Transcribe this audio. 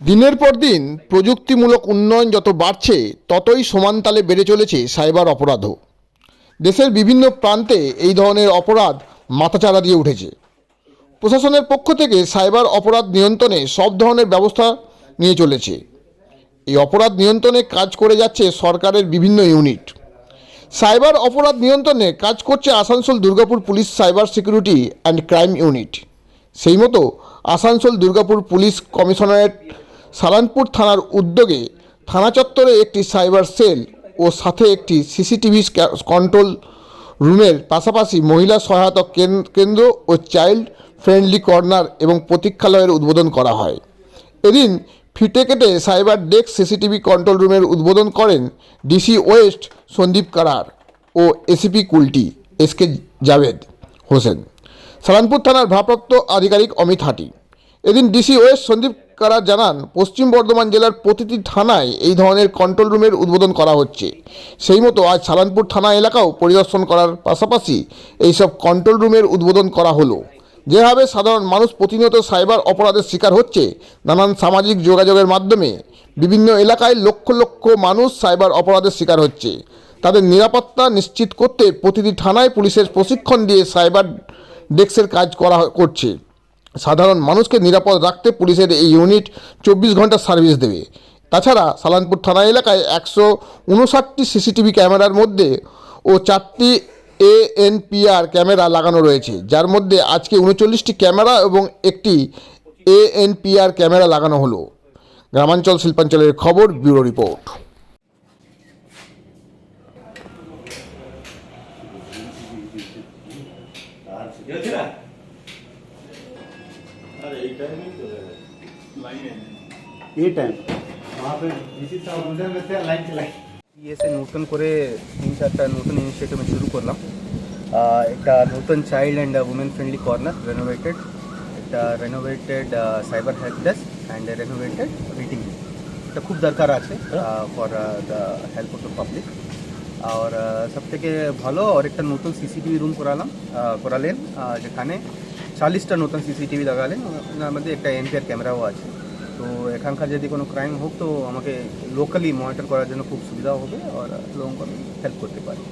দিনের পর দিন প্রযুক্তিমূলক উন্নয়ন যত বাড়ছে, ততই সমানতালে বেড়ে চলেছে সাইবার অপরাধও। দেশের বিভিন্ন প্রান্তে এই ধরনের অপরাধ মাথাচাড়া দিয়ে উঠেছে। প্রশাসনের পক্ষ থেকে সাইবার অপরাধ নিয়ন্ত্রণে সব ধরনের ব্যবস্থা নিয়ে চলেছে। এই অপরাধ নিয়ন্ত্রণে কাজ করে যাচ্ছে সরকারের বিভিন্ন ইউনিট। সাইবার অপরাধ নিয়ন্ত্রণে কাজ করছে Asansol Durgapur police cyber security and crime unit. সেই মতো আসানসোল দুর্গাপুর পুলিশ কমিশনারেট সালানপুর থানার উদ্যোগে থানা চত্বরে একটি সাইবার সেল ও সাথে একটি সিসিটিভি কন্ট্রোল রুমের পাশাপাশি মহিলা সহায়তা কেন- কেন্দ্র ও চাইল্ড ফ্রেন্ডলি কর্নার এবং প্রতীক্ষালয়ের উদ্বোধন করা হয়। এদিন ফিতে কেটে সাইবার ডেস্ক সিসিটিভি কন্ট্রোল রুমের উদ্বোধন করেন ডিসি ওয়েস্ট সন্দীপ কারার ও ACP Kulti, S K Javed Hossain. Salanpur থানার ভারপ্রাপ্ত আধিকারিক অমিত হাটি। এদিন ডিসি ওয়েস্ট সন্দীপ কারার জানান, পশ্চিম বর্ধমান জেলার প্রতিটি থানায় এই ধরনের কন্ট্রোল রুমের উদ্বোধন করা হচ্ছে। সেই মতো আজ সালানপুর থানা এলাকাও পরিদর্শন করার পাশাপাশি এইসব কন্ট্রোল রুমের উদ্বোধন করা হলো। যেভাবে সাধারণ মানুষ প্রতিনিয়ত সাইবার অপরাধের শিকার হচ্ছে, নানান সামাজিক যোগাযোগের মাধ্যমে বিভিন্ন এলাকায় লক্ষ লক্ষ মানুষ সাইবার অপরাধের শিকার হচ্ছে। তাদের নিরাপত্তা নিশ্চিত করতে প্রতিটি থানায় পুলিশের প্রশিক্ষণ দিয়ে সাইবার ডেস্কের কাজ করা করছে। সাধারণ মানুষকে নিরাপদ রাখতে পুলিশের এই ইউনিট চব্বিশ ঘণ্টা সার্ভিস দেবে। তাছাড়া সালানপুর থানা এলাকায় একশো উনষাটটি সিসিটিভি ক্যামেরার মধ্যে ও চারটি এএনপিআর ক্যামেরা লাগানো রয়েছে, যার মধ্যে আজকে উনচল্লিশটি ক্যামেরা এবং একটি এএনপিআর ক্যামেরা লাগানো হলো। গ্রামাঞ্চল শিল্পাঞ্চলের খবর, ব্যুরো রিপোর্ট। এই টাইম वहाँ पे डीसी साहब अंदर में थे लाइन चलाई ইএসএ নতুন করে তিন চারটা নতুন ইনিশিয়েটিভ আমি শুরু করলাম আহ, একটা নতুন child and women friendly corner renovated একটা renovated cyber help desk and renovated writing এটা খুব দরকার আছে for the help of the public আর সব থেকে ভালো আর একটা নতুন সিসিটিভি রুম করালাম আহ, করালেন আহ, যেখানে চাল্লিশটা নতুন সিসিটিভি লাগালেন ওনার মধ্যে একটা এনপিআর ক্যামেরাও আছে তো এখানকার যদি কোনো ক্রাইম হোক তো আমাকে লোকালি মনিটর করার জন্য খুব সুবিধাও হবে আর লোক আমি হেল্প করতে পারি